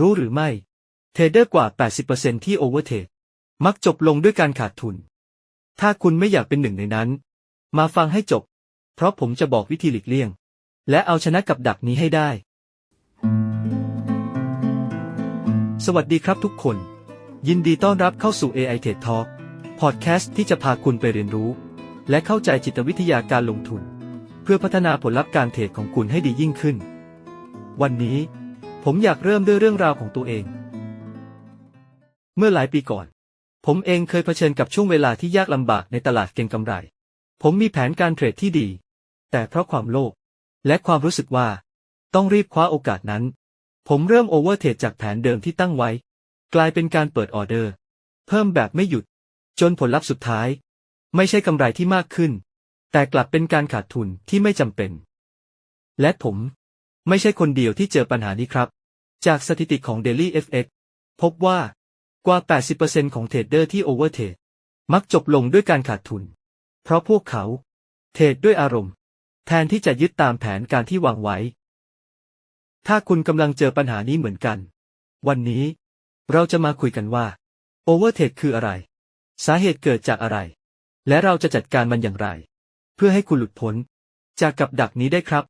รู้หรือไม่ เทรดเดอร์กว่า 80%ที่โอเวอร์เทรดมักจบลงด้วยการขาดทุน ถ้าคุณไม่อยากเป็นหนึ่งในนั้น มาฟังให้จบ เพราะผมจะบอกวิธีหลีกเลี่ยง และเอาชนะกับดักนี้ให้ได้ สวัสดีครับทุกคน ยินดีต้อนรับเข้าสู่ AI TED Talk พอดแคสต์ที่จะพาคุณไปเรียนรู้ และเข้าใจจิตวิทยาการลงทุน เพื่อพัฒนาผลลัพธ์การเทรดของคุณให้ดียิ่งขึ้น วันนี้ ผมอยากเริ่มด้วยเรื่องราวของตัวเอง เมื่อหลายปีก่อน ผมเองเคยเผชิญกับช่วงเวลาที่ยากลำบากในตลาดเก็งกำไร ผมมีแผนการเทรดที่ดี แต่เพราะความโลภและความรู้สึกว่า ต้องรีบคว้าโอกาสนั้น ผมเริ่มโอเวอร์เทรดจากแผนเดิมที่ตั้งไว้ กลายเป็นการเปิดออเดอร์ เพิ่มแบบไม่หยุด จนผลลัพธ์สุดท้าย ไม่ใช่กำไรที่มากขึ้น แต่กลับเป็นการขาดทุนที่ไม่จำเป็น และผม ไม่ใช่คนเดียวที่เจอปัญหานี้ครับ จากสถิติของ Daily FX พบว่ากว่า 80%ของเทรดเดอร์ที่โอเวอร์เทรดมักจบลงด้วยการขาดทุน เพราะพวกเขา เทรดด้วยอารมณ์ แทนที่จะยึดตามแผนการที่วางไว้ ถ้าคุณกำลังเจอปัญหานี้เหมือนกัน วันนี้ เราจะมาคุยกันว่าโอเวอร์เทรดคืออะไร สาเหตุเกิดจากอะไร และเราจะจัดการมันอย่างไร เพื่อให้คุณหลุดพ้น จากกับดักนี้ได้ครับ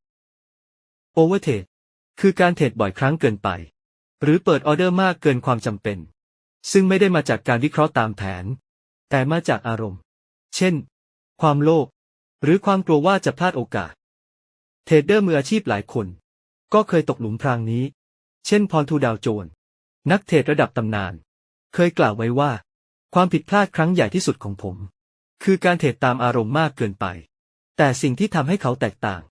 โอเวอร์เทรด คือการเทรดบ่อยครั้งเกินไป หรือเปิดออเดอร์มากเกินความจำเป็น ซึ่งไม่ได้มาจากการวิเคราะห์ตามแผน แต่มาจากอารมณ์ เช่น ความโลภหรือความกลัวว่าจะพลาดโอกาส เทรดเดอร์มืออาชีพหลายคน ก็เคยตกหลุมพรางนี้ เช่น พรทูดาวโจน นักเทรดระดับตำนาน เคยกล่าวไว้ว่า ความผิดพลาดครั้งใหญ่ที่สุดของผม คือการเทรดตามอารมณ์มากเกินไป แต่สิ่งที่ทำให้เขาแตกต่าง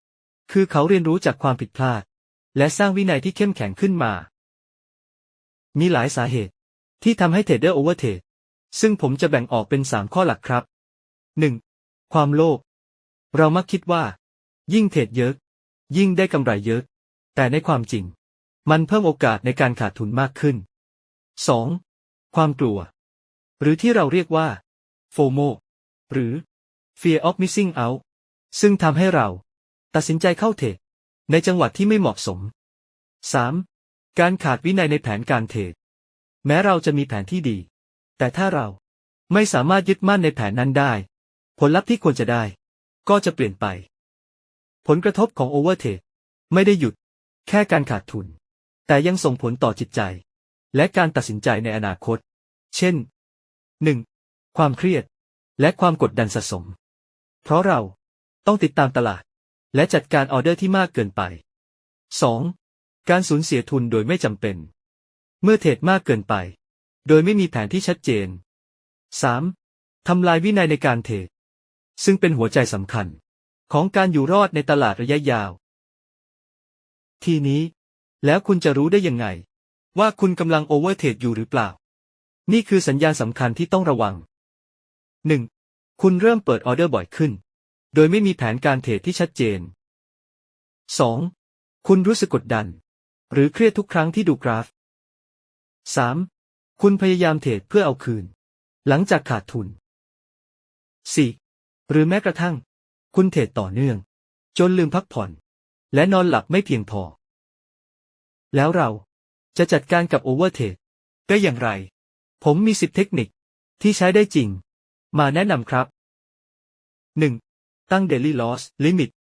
คือเขาเรียนรู้จากความผิดพลาด และสร้างวินัยที่เข้มแข็งขึ้นมา มีหลายสาเหตุ ที่ทำให้เทรดเดอร์โอเวอร์เทรดซึ่งผมจะแบ่งออกเป็น3ข้อหลักครับ 1. ความโลภเรามักคิดว่า ยิ่งเทรดเยอะ ยิ่งได้กำไรเยอะ แต่ในความจริง มันเพิ่มโอกาสในการขาดทุนมากขึ้น 2. ความกลัว หรือที่เราเรียกว่า FOMO หรือ Fear of Missing Out ซึ่งทำให้เรา ตัดสินใจเข้าเทรด ในจังหวะที่ไม่เหมาะสม 3. การขาดวินัยในแผนการเทรดแม้เราจะมีแผนที่ดี แต่ถ้าเราไม่สามารถยึดมั่นในแผนนั้นได้ ผลลัพธ์ที่ควรจะได้ ก็จะเปลี่ยนไป ผลกระทบของโอเวอร์เทรดไม่ได้หยุด แค่การขาดทุน แต่ยังส่งผลต่อจิตใจ และการตัดสินใจในอนาคต เช่น 1. ความเครียด และความกดดันสะสม เพราะเราต้องติดตามตลาด และจัดการออเดอร์ที่มากเกินไป 2. การสูญเสียทุนโดยไม่จำเป็น เมื่อเทรดมากเกินไป โดยไม่มีแผนที่ชัดเจน 3. ทำลายวินัยในการเทรดซึ่งเป็นหัวใจสำคัญ ของการอยู่รอดในตลาดระยะยาว ทีนี้ แล้วคุณจะรู้ได้ยังไง ว่าคุณกำลังโอเวอร์เทรดอยู่หรือเปล่า นี่คือสัญญาณสำคัญที่ต้องระวัง 1. คุณเริ่มเปิดออเดอร์บ่อยขึ้น โดยไม่มีแผนการเทรดที่ชัดเจน 2. คุณรู้สึกกดดัน หรือเครียดทุกครั้งที่ดูกราฟ 3. คุณพยายามเทรดเพื่อเอาคืน หลังจากขาดทุน 4. หรือแม้กระทั่ง คุณเทรดต่อเนื่อง จนลืมพักผ่อน และนอนหลับไม่เพียงพอ แล้วเราจะจัดการกับโอเวอร์เทรดได้อย่างไร ผมมีสิบเทคนิคที่ใช้ได้จริง มาแนะนำครับ 1. ตั้ง Daily Loss Limit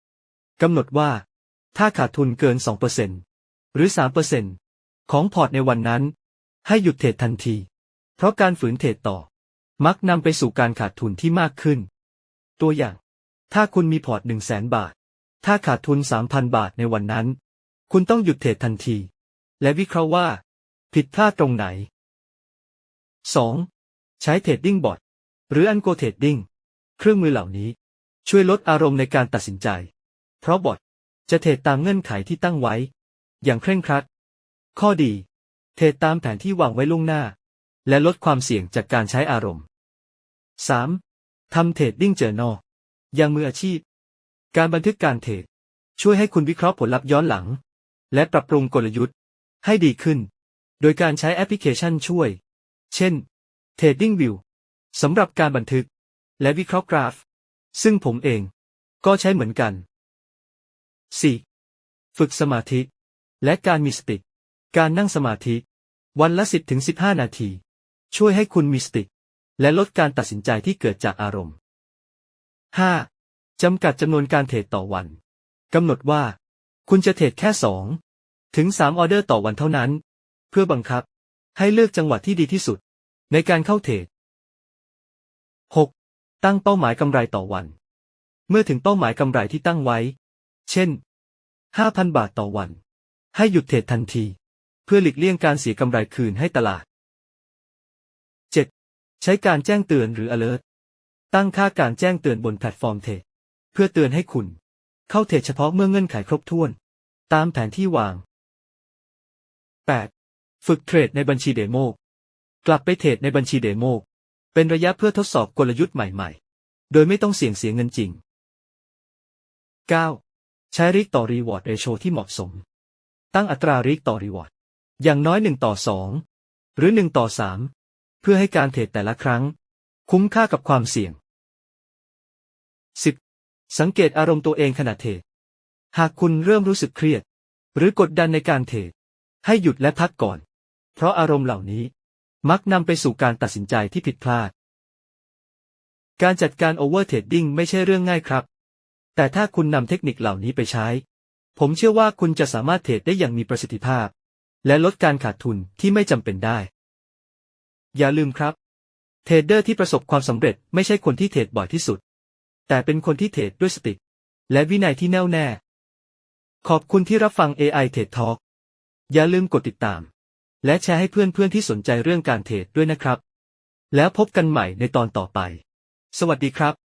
กำหนดว่า ถ้าขาดทุนเกิน 2%หรือ 3%ของพอร์ตในวันนั้น ให้หยุดเทรดทันที เพราะการฝืนเทรดต่อ มักนำไปสู่การขาดทุนที่มากขึ้น ตัวอย่าง ถ้าคุณมีพอร์ต 1 0 0 0 0แสนบาท ถ้าขาดทุน 3,000 บาทในวันนั้น คุณต้องหยุดเทรดทันที และวิเคราะห์ว่า ผิดพลาดตรงไหน 2. ใช้เทรดดิ้งบอทหรืออันโกเทรดดิ้งเครื่องมือเหล่านี้ ช่วยลดอารมณ์ในการตัดสินใจ เพราะบอทจะเทรดตามเงื่อนไขที่ตั้งไว้ อย่างเคร่งครัด ข้อดี เทรดตามแผนที่วางไว้ล่วงหน้า และลดความเสี่ยงจากการใช้อารมณ์ 3. ทำเทรดดิ้งเจอ n นออย่างมืออาชีพ การบันทึกการเทรดช่วยให้คุณวิเคราะห์ผลลัพธ์ย้อนหลัง และปรับปรุงกลยุทธ์ ให้ดีขึ้น โดยการใช้แอปพลิเคชันช่วย เช่น TradingView สำหรับการบันทึก และวิเคราะห์กราฟ ซึ่งผมเองก็ใช้เหมือนกัน 4. ฝึกสมาธิ และการมีสติ การนั่งสมาธิ วันละ 10-15 นาที ช่วยให้คุณมีสติ และลดการตัดสินใจที่เกิดจากอารมณ์ 5. จำกัดจำนวนการเทรดต่อวัน กำหนดว่า คุณจะเทรดแค่ 2 ถึง 3 ออเดอร์ต่อวันเท่านั้น เพื่อบังคับให้เลือกจังหวะที่ดีที่สุด ในการเข้าเทรด 6. ตั้งเป้าหมายกำไรต่อวัน เมื่อถึงเป้าหมายกำไรที่ตั้งไว้ เช่น 5,000 บาทต่อวัน ให้หยุดเทรดทันที เพื่อหลีกเลี่ยงการเสียกำไรคืนให้ตลาด 7. ใช้การแจ้งเตือนหรือ alert ตั้งค่าการแจ้งเตือนบนแพลตฟอร์มเทรดเพื่อเตือนให้คุณ เข้าเทรดเฉพาะเมื่อเงื่อนไขครบถ้วน ตามแผนที่วาง 8. ฝึกเทรดในบัญชีเดโมกลับไปเทรดในบัญชีเดโม เป็นระยะเพื่อทดสอบกลยุทธ์ใหม่ๆ โดยไม่ต้องเสี่ยงเสียเงินจริง 9. ใช้ริกต่อรีวอร์ดเรโชที่เหมาะสม ตั้งอัตราริกต่อรีวอร์ดอย่างน้อย 1 ต่อ 2 หรือ 1 ต่อ 3 เพื่อให้การเทรดแต่ละครั้ง คุ้มค่ากับความเสี่ยง 10. สังเกตอารมณ์ตัวเองขณะเทรด หากคุณเริ่มรู้สึกเครียด หรือกดดันในการเทรดให้หยุดและพักก่อน เพราะอารมณ์เหล่านี้ มักนำไปสู่การตัดสินใจที่ผิดพลาด การจัดการโอเวอร์เทรดดิ้งไม่ใช่เรื่องง่ายครับ แต่ถ้าคุณนำเทคนิคเหล่านี้ไปใช้ ผมเชื่อว่าคุณจะสามารถเทรดได้อย่างมีประสิทธิภาพ และลดการขาดทุนที่ไม่จำเป็นได้ อย่าลืมครับ เทรดเดอร์ที่ประสบความสำเร็จไม่ใช่คนที่เทรดบ่อยที่สุด แต่เป็นคนที่เทรดด้วยสติ และวินัยที่แน่วแน่ ขอบคุณที่รับฟัง AI Trade Talk อย่าลืมกดติดตาม และแชร์ให้เพื่อนๆที่สนใจเรื่องการเทรดด้วยนะครับ แล้วพบกันใหม่ในตอนต่อไป สวัสดีครับ